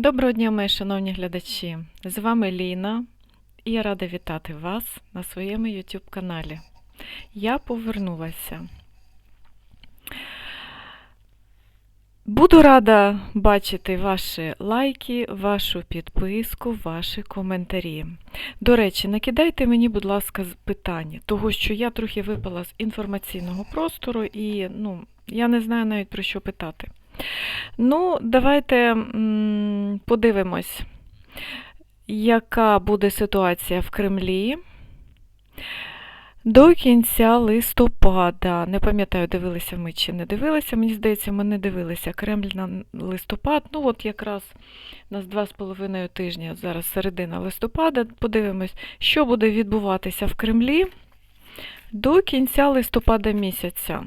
Доброго дня, мої шановні глядачі! З вами Ліна, і я рада вітати вас на своєму YouTube каналі. Я повернулася. Буду рада бачити ваші лайки, вашу підписку, ваші коментарі. До речі, накидайте мені, будь ласка, питання, того що я трохи випала з інформаційного простору і ну, я не знаю навіть про що питати. Ну, давайте подивимось, яка буде ситуація в Кремлі до кінця листопада. Не пам'ятаю, дивилися ми чи не дивилися. Мені здається, ми не дивилися Кремль на листопад. Ну, от якраз у нас два з половиною тижня, зараз середина листопада. Подивимось, що буде відбуватися в Кремлі до кінця листопада місяця.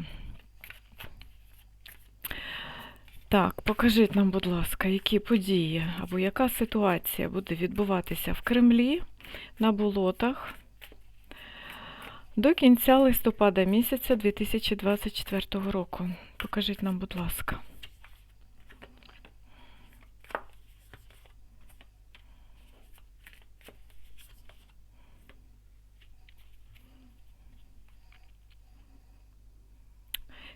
Так, покажіть нам, будь ласка, які події або яка ситуація буде відбуватися в Кремлі на болотах до кінця листопада місяця 2024 року. Покажіть нам, будь ласка.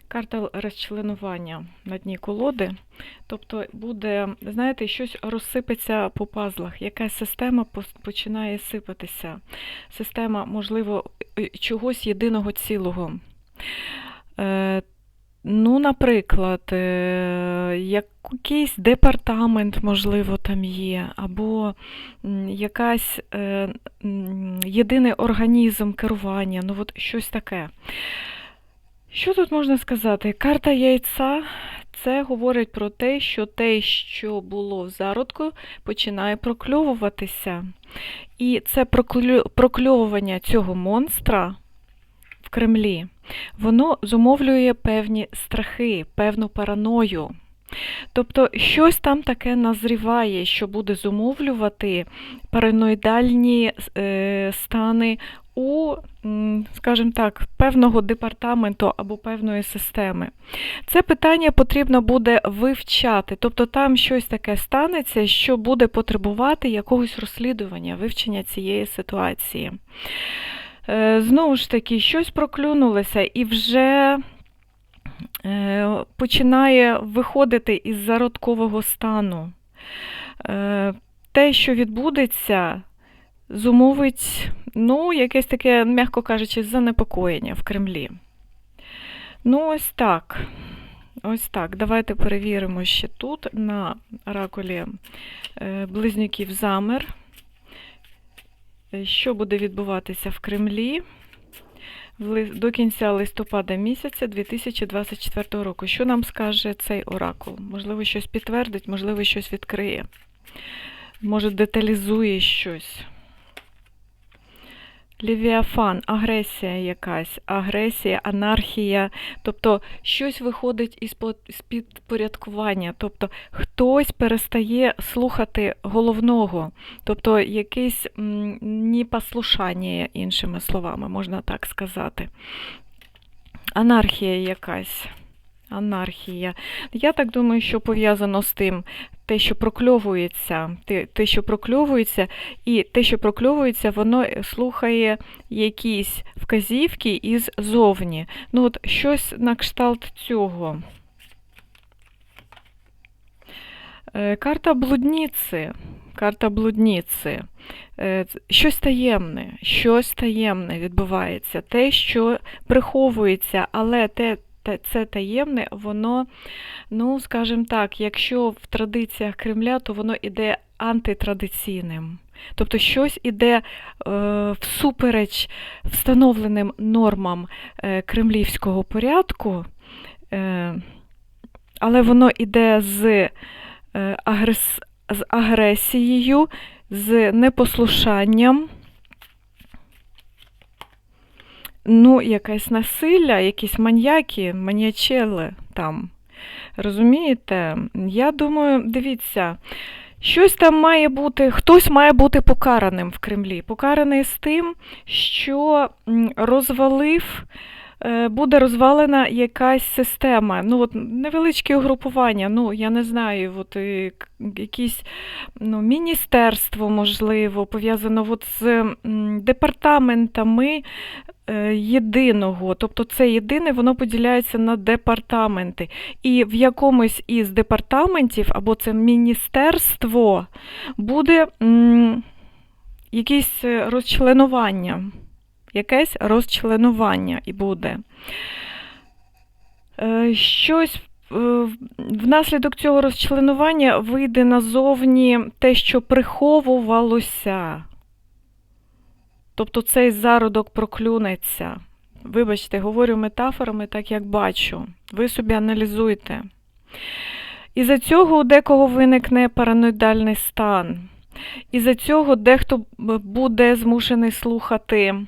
Карта розчленування на дні колоди. Тобто буде, знаєте, щось розсипеться по пазлах, якась система починає сипатися. Система, можливо, чогось єдиного цілого. Е, Ну, наприклад, е, якийсь департамент, можливо, там є, або якась е, єдиний організм керування, ну от щось таке. Що тут можна сказати? Карта яйця це говорить про те, що те, що було в зародку, починає прокльовуватися. І це прокльовування цього монстра в Кремлі, воно зумовлює певні страхи, певну параною. Тобто щось там таке назріває, що буде зумовлювати параноїдальні е, стани у, скажімо так, певного департаменту або певної системи. Це питання потрібно буде вивчати, тобто там щось таке станеться, що буде потребувати якогось розслідування, вивчення цієї ситуації. Е, Знову ж таки, щось проклюнулося і вже е, починає виходити із зародкового стану. Е, Те, що відбудеться, зумовить, ну, якесь таке, м'яко кажучи, занепокоєння в Кремлі. Ну, ось так. Ось так. Давайте перевіримо ще тут на оракулі е, близнюків замер. Що буде відбуватися в Кремлі до кінця листопада місяця 2024 року? Що нам скаже цей оракул? Можливо, щось підтвердить, можливо, щось відкриє. Може, деталізує щось. Лівіафан, агресія якась, агресія, анархія, тобто щось виходить із підпорядкування, тобто хтось перестає слухати головного, тобто якесь непослушання, іншими словами, можна так сказати. Анархія якась. Анархія. Я так думаю, що пов'язано з тим, те, що прокльовується, те, те, що прокльовується, і те, що прокльовується, воно слухає якісь вказівки із зовні. Ну, от щось на кшталт цього. Е, Карта блудниці. Карта блудниці. Е, Щось таємне, щось таємне відбувається. Те, що приховується, але те, це таємне, воно, ну, скажімо так, якщо в традиціях Кремля, то воно іде антитрадиційним. Тобто щось іде е, всупереч встановленим нормам е, кремлівського порядку, е, але воно іде з, е, агрес, з агресією, з непослушанням. Ну, якесь насилля, якісь маньяки, маніячели там. Розумієте? Я думаю, дивіться, щось там має бути, хтось має бути покараним в Кремлі. Покараний з тим, що розвалив буде розвалена якась система, ну от невеличке угрупування, ну я не знаю, от е, якісь ну, міністерство, можливо, пов'язано от з департаментами е, єдиного. Тобто це єдине, воно поділяється на департаменти. І в якомусь із департаментів або це міністерство буде м, якесь е, розчленування. Якесь розчленування і буде. Е, Щось е, внаслідок цього розчленування вийде назовні те, що приховувалося. Тобто цей зародок проклюнеться. Вибачте, говорю метафорами, так як бачу. Ви собі аналізуйте. Із-за цього у декого виникне параноїдальний стан. Із-за цього дехто буде змушений слухати,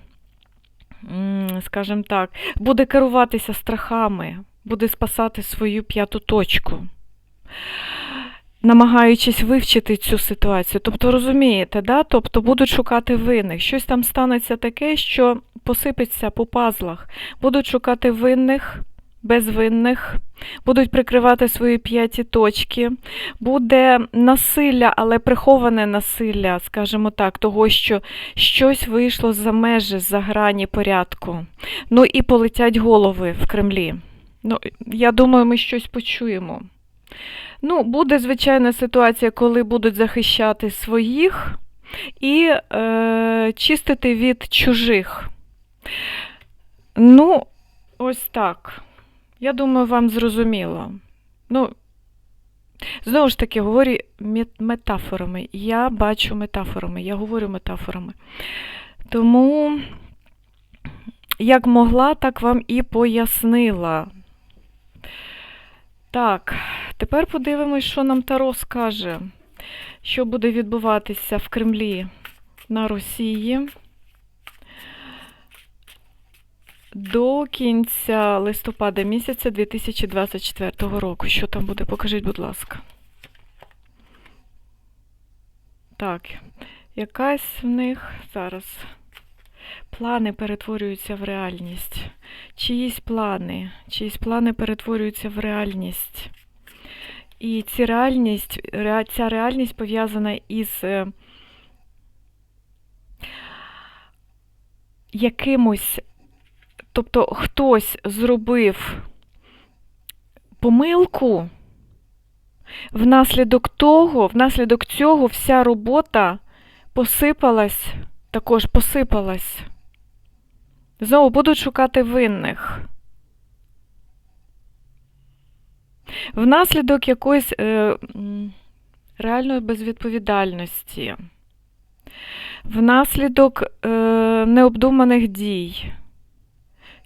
скажімо так, буде керуватися страхами, буде спасати свою п'яту точку, намагаючись вивчити цю ситуацію. Тобто, розумієте, да? тобто будуть шукати винних. Щось там станеться таке, що посипеться по пазлах. Будуть шукати винних, безвинних, будуть прикривати свої п'яті точки. Буде насилля, але приховане насилля, скажімо так, того, що щось вийшло за межі, за грані порядку. Ну і полетять голови в Кремлі. Ну, я думаю, ми щось почуємо. Ну, буде звичайна ситуація, коли будуть захищати своїх і е, чистити від чужих. Ну, ось так. Я думаю, вам зрозуміло. Ну, знову ж таки, говорю метафорами. Я бачу метафорами, я говорю метафорами. Тому, як могла, так вам і пояснила. Так, тепер подивимось, що нам Таро скаже, що буде відбуватися в Кремлі на Росії до кінця листопада місяця 2024 року. Що там буде? Покажіть, будь ласка. Так, якась в них зараз плани перетворюються в реальність. Чиїсь плани, чиїсь плани перетворюються в реальність. І ці реальність, ця реальність пов'язана із е, якимось, тобто хтось зробив помилку, внаслідок того, внаслідок цього вся робота посипалась, також посипалась. Знову будуть шукати винних. Внаслідок якоїсь е, реальної безвідповідальності, внаслідок е, необдуманих дій,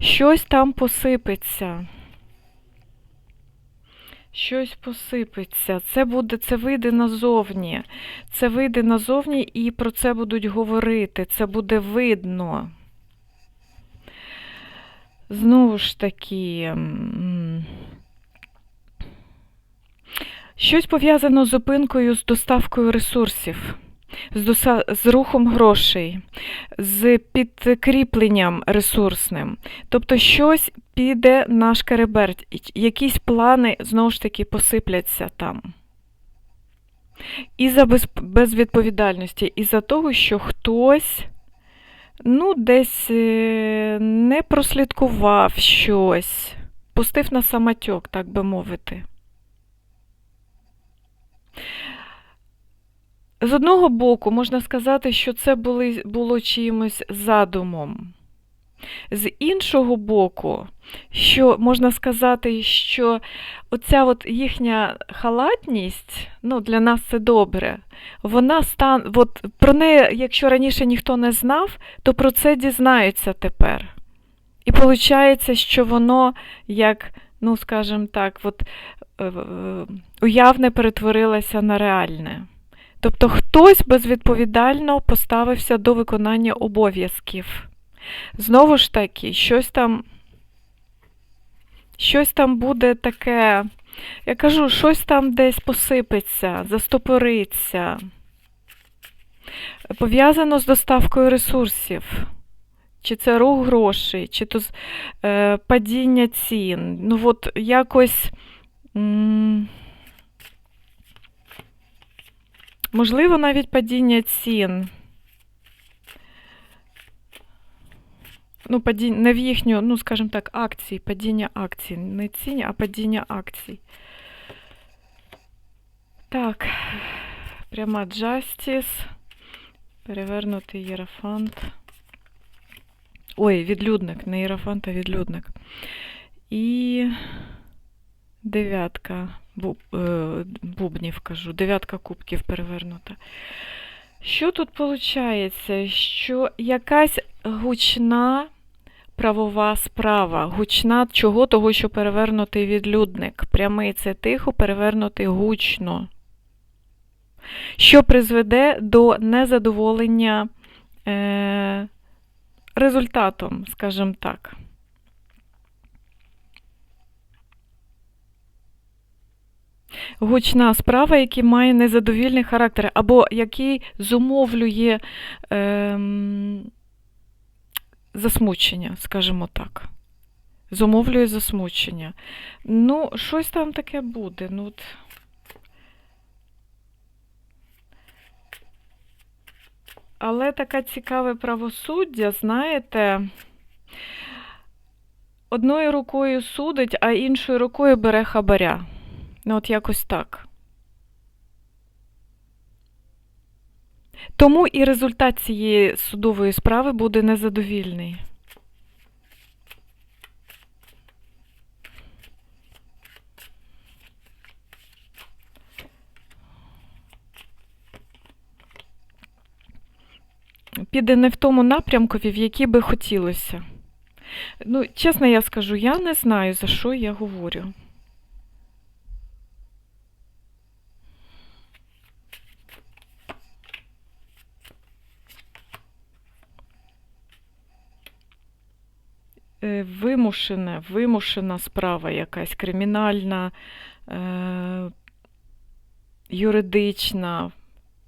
щось там посипеться. Щось посипеться. Це буде, це вийде назовні. Це вийде назовні і про це будуть говорити. Це буде видно. Знову ж таки, щось пов'язано з зупинкою, з доставкою ресурсів, з, рухом грошей, з підкріпленням ресурсним. Тобто щось піде на шкереберть, якісь плани знову ж таки посипляться там. І за без, безвідповідальності, і за того, що хтось ну, десь е, не прослідкував щось, пустив на самотьок, так би мовити. З одного боку, можна сказати, що це були, було чиїмось задумом. З іншого боку, що можна сказати, що оця от їхня халатність, ну, для нас це добре, вона стан, от про неї, якщо раніше ніхто не знав, то про це дізнаються тепер. І виходить, що воно як, ну, скажімо так, от, е, е, уявне перетворилося на реальне. Тобто хтось безвідповідально поставився до виконання обов'язків. Знову ж таки, щось там, щось там буде таке, я кажу, щось там десь посипеться, застопориться. Пов'язано з доставкою ресурсів. чи це рух грошей, чи то е, падіння цін. Ну, от якось. м, Можливо, навіть падіння цін. Ну, падіння, не в їхню, ну, скажімо так, акції, падіння акцій. Не цінь, а падіння акцій. Так, пряма Justice. Перевернутий єрафант. Ой, відлюдник, не єрафант, а відлюдник. І дев'ятка е, бубнів, кажу, дев'ятка кубків перевернута. Що тут виходить? Що якась гучна правова справа, гучна чого того, що перевернутий відлюдник. Прямий це тихо, перевернутий гучно. Що призведе до незадоволення е, результатом, скажімо так. Гучна справа, який має незадовільний характер, або який зумовлює ем, засмучення, скажімо так. Зумовлює засмучення. Ну, щось там таке буде. Ну, от. Але таке цікаве правосуддя, знаєте, одною рукою судить, а іншою рукою бере хабаря. Ну, от якось так. Тому і результат цієї судової справи буде незадовільний. Піде не в тому напрямкові, в який би хотілося. Ну, чесно я скажу, я не знаю, за що я говорю. Е, Вимушена, вимушена справа якась кримінальна, е, юридична,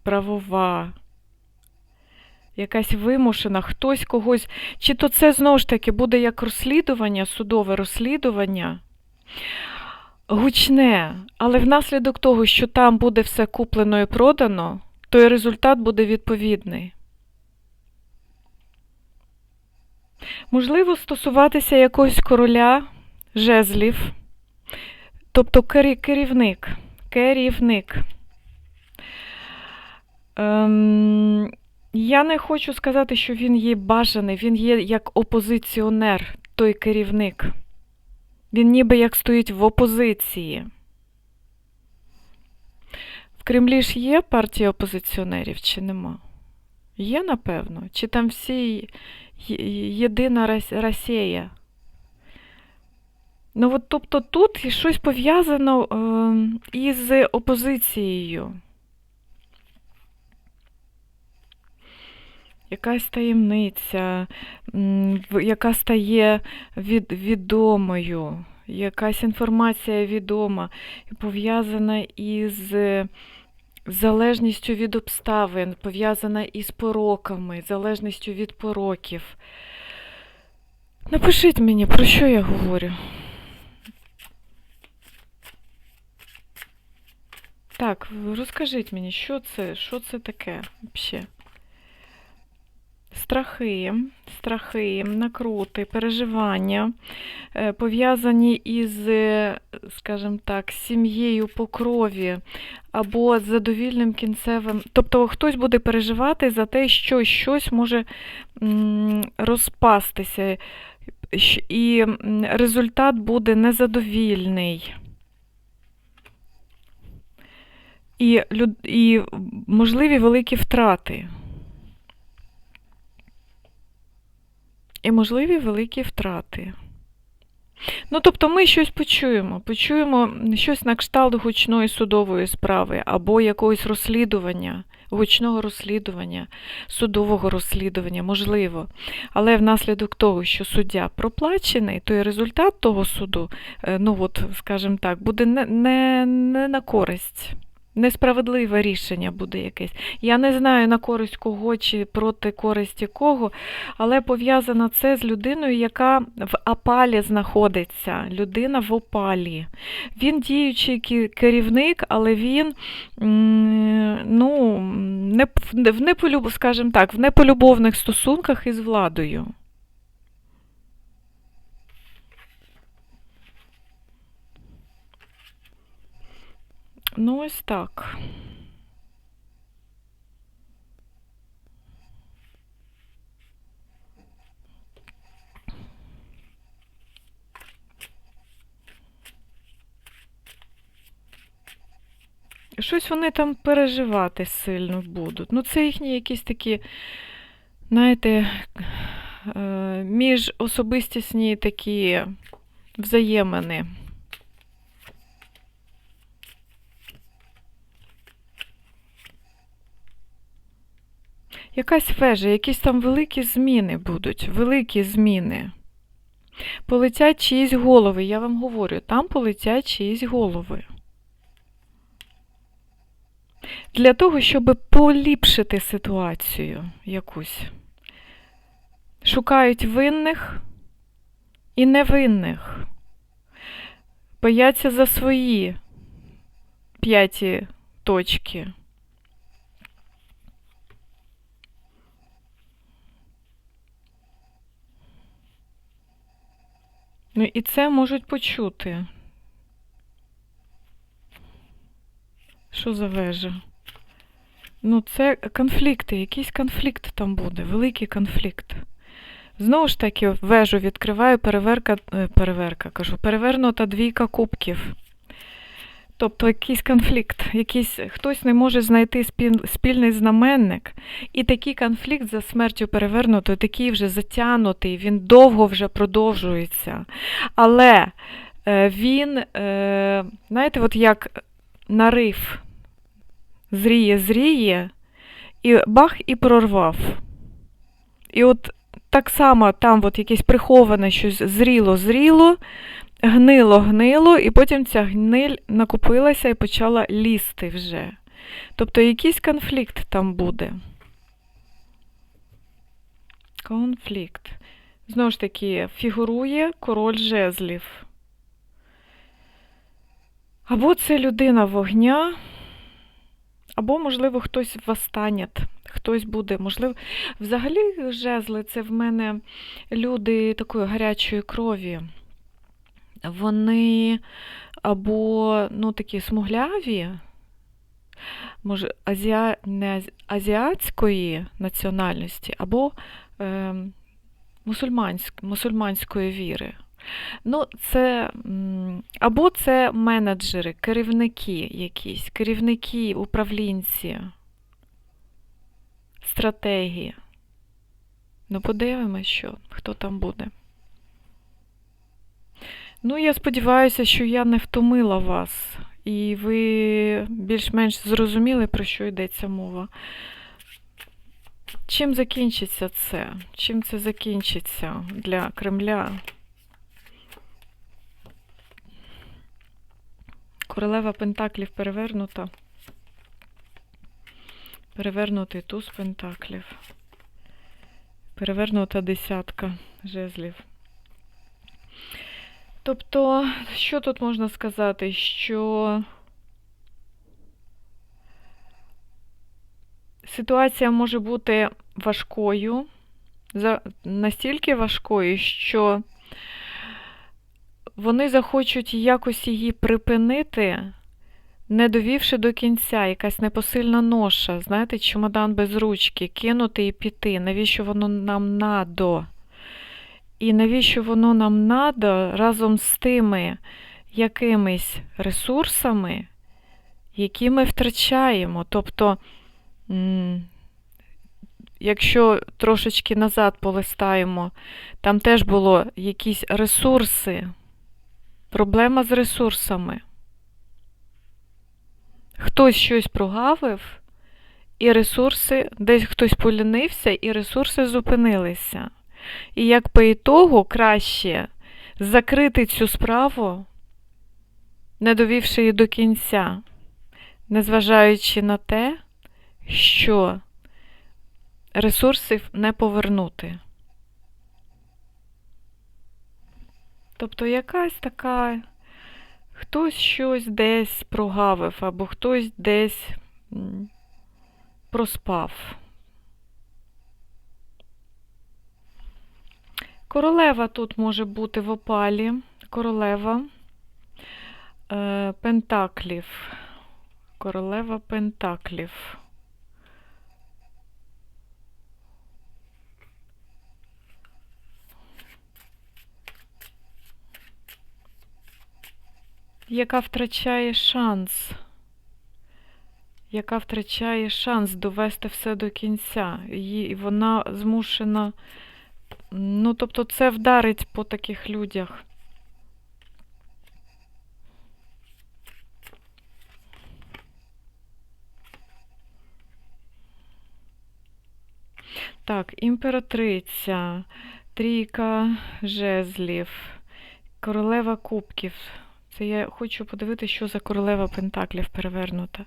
правова, якась вимушена, хтось когось. Чи то це знову ж таки буде як розслідування, судове розслідування, гучне, але внаслідок того, що там буде все куплено і продано, то і результат буде відповідний. Можливо, стосуватися якогось короля жезлів, тобто керівник. Керівник. Ем, я не хочу сказати, що він є бажаний, він є як опозиціонер, той керівник. Він ніби як стоїть в опозиції. В Кремлі ж є партія опозиціонерів чи нема? Є, напевно. Чи там всі єдина Росія? Ну, от, тобто тут щось пов'язано е, із опозицією. Якась таємниця, яка стає від, відомою, якась інформація відома, пов'язана із е, залежністю від обставин, пов'язана із пороками, залежністю від пороків. Напишіть мені, про що я говорю. Так, розкажіть мені, що це, що це таке взагалі? Страхи, страхи, накрути, переживання, е, пов'язані із, е, скажімо так, сім'єю по крові або з задовільним кінцевим. Тобто хтось буде переживати за те, що щось може розпастися, і результат буде незадовільний. І, і можливі великі втрати. І можливі великі втрати. Ну, тобто ми щось почуємо. Почуємо щось на кшталт гучної судової справи або якогось розслідування, гучного розслідування, судового розслідування, можливо. Але внаслідок того, що суддя проплачений, то і результат того суду, е, ну от, скажімо так, буде не, не, не на користь. Несправедливе рішення буде якесь. Я не знаю на користь кого чи проти користі кого, але пов'язано це з людиною, яка в опалі знаходиться. Людина в опалі. Він діючий керівник, але він ну, не, в неполюб, скажімо так, в неполюбовних стосунках із владою. Ну, ось так. Щось вони там переживати сильно будуть. Ну, це їхні якісь такі, знаєте, е, міжособистісні такі взаємини. Якась вежа, якісь там великі зміни будуть, великі зміни. Полетять чиїсь голови, я вам говорю, там полетять чиїсь голови. Для того, щоб поліпшити ситуацію якусь. Шукають винних і невинних. Бояться за свої п'яті точки. Ну і це можуть почути. Що за вежа? Ну, це конфлікти, якийсь конфлікт там буде, великий конфлікт. Знову ж таки, вежу відкриваю, переверка, е, переверка, кажу, перевернута двійка кубків. Тобто якийсь конфлікт, якийсь, хтось не може знайти спільний знаменник, і такий конфлікт за смертю перевернутою, такий вже затягнутий, він довго вже продовжується. Але е, він, е, знаєте, от як нарив зріє, зріє, і бах, і прорвав. І от так само там от якесь приховане щось зріло, зріло, гнило, гнило, і потім ця гниль накупилася і почала лізти вже. Тобто якийсь конфлікт там буде. Конфлікт. Знову ж таки, фігурує король жезлів. Або це людина вогня, або, можливо, хтось восстанет, хтось буде, можливо. Взагалі, жезли це в мене люди такої гарячої крові. Вони або ну, такі смугляві, може, азіа... не азі- азіатської національності, або е, мусульманськ... мусульманської віри. Ну, це або це менеджери, керівники якісь, керівники, управлінці, стратегії. Ну, подивимось, що, хто там буде. Ну, я сподіваюся, що я не втомила вас, і ви більш-менш зрозуміли, про що йдеться мова. Чим закінчиться це? Чим це закінчиться для Кремля? Королева Пентаклів перевернута. Перевернутий туз Пентаклів. Перевернута десятка жезлів. Тобто, що тут можна сказати? Що ситуація може бути важкою, настільки важкою, що вони захочуть якось її припинити, не довівши до кінця, якась непосильна ноша, знаєте, чемодан без ручки, кинути і піти. Навіщо воно нам надо? І навіщо воно нам надо разом з тими якимись ресурсами, які ми втрачаємо. Тобто, якщо трошечки назад полистаємо, там теж було якісь ресурси, проблема з ресурсами. Хтось щось прогавив, і ресурси, десь хтось полінився, і ресурси зупинилися. І як по ітогу краще закрити цю справу, не довівши її до кінця, незважаючи на те, що ресурсів не повернути. Тобто якась така, хтось щось десь прогавив, або хтось десь проспав. Королева тут може бути в опалі. Королева е, Пентаклів. Королева Пентаклів. Яка втрачає шанс. Яка втрачає шанс довести все до кінця. І вона змушена. Ну, тобто, це вдарить по таких людях. Так, імператриця, трійка жезлів, королева кубків. Це я хочу подивитися, що за королева пентаклів перевернута.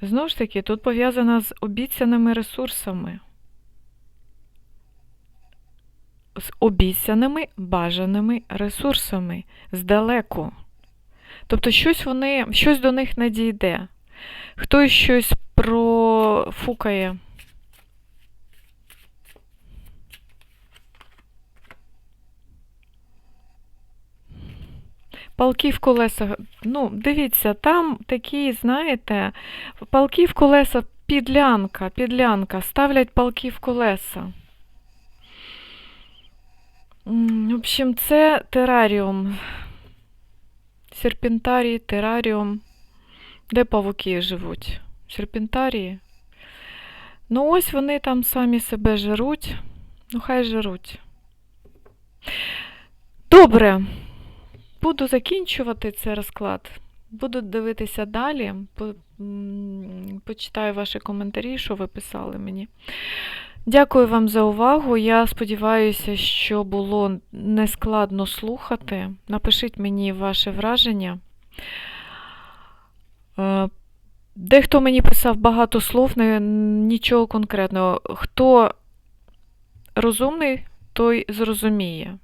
Знову ж таки, тут пов'язана з обіцяними ресурсами. З обіцяними бажаними ресурсами здалеку. Тобто щось вони, щось до них не дійде. Хтось щось профукає. Палки в колеса. Ну, дивіться, там такі, знаєте, палки в колеса підлянка, підлянка, ставлять палки в колеса. В общем, це тераріум. Серпентарій, тераріум. Де павуки живуть? Серпентарії. Ну, ось вони там самі себе жируть. Ну, хай жируть. Добре. Буду закінчувати цей розклад. Буду дивитися далі. Почитаю ваші коментарі, що ви писали мені. Дякую вам за увагу. Я сподіваюся, що було нескладно слухати. Напишіть мені ваше враження. Е, Дехто мені писав багато слов, нічого конкретного. Хто розумний, той зрозуміє.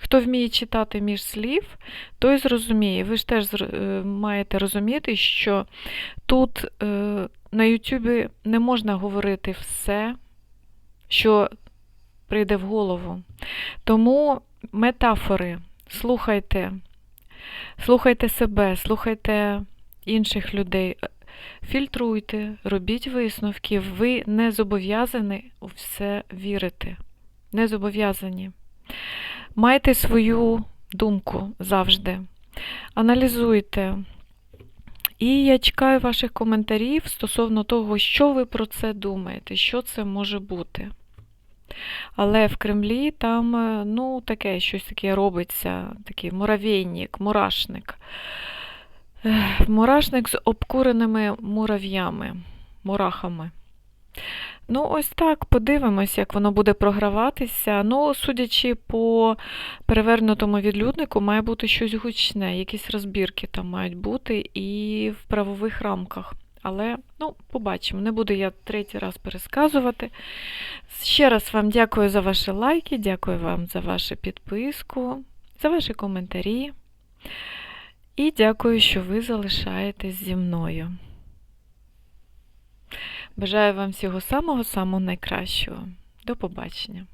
Хто вміє читати між слів, той зрозуміє. Ви ж теж е, маєте розуміти, що тут е, на Ютубі не можна говорити все, що прийде в голову. Тому метафори слухайте, слухайте себе, слухайте інших людей, фільтруйте, робіть висновки. Ви не зобов'язані у все вірити. Не зобов'язані. Майте свою думку завжди. Аналізуйте. І я чекаю ваших коментарів стосовно того, що ви про це думаєте, що це може бути. Але в Кремлі там, е, ну, таке щось таке робиться, такий муравейник, мурашник. Мурашник з обкуреними мурав'ями, мурахами. Ну, ось так, подивимось, як воно буде програватися. Ну, судячи по перевернутому відлюднику, має бути щось гучне, якісь розбірки там мають бути і в правових рамках. Але, ну, побачимо, не буду я третій раз пересказувати. Ще раз вам дякую за ваші лайки, дякую вам за вашу підписку, за ваші коментарі. І дякую, що ви залишаєтесь зі мною. Бажаю вам всього самого-самого найкращого. До побачення!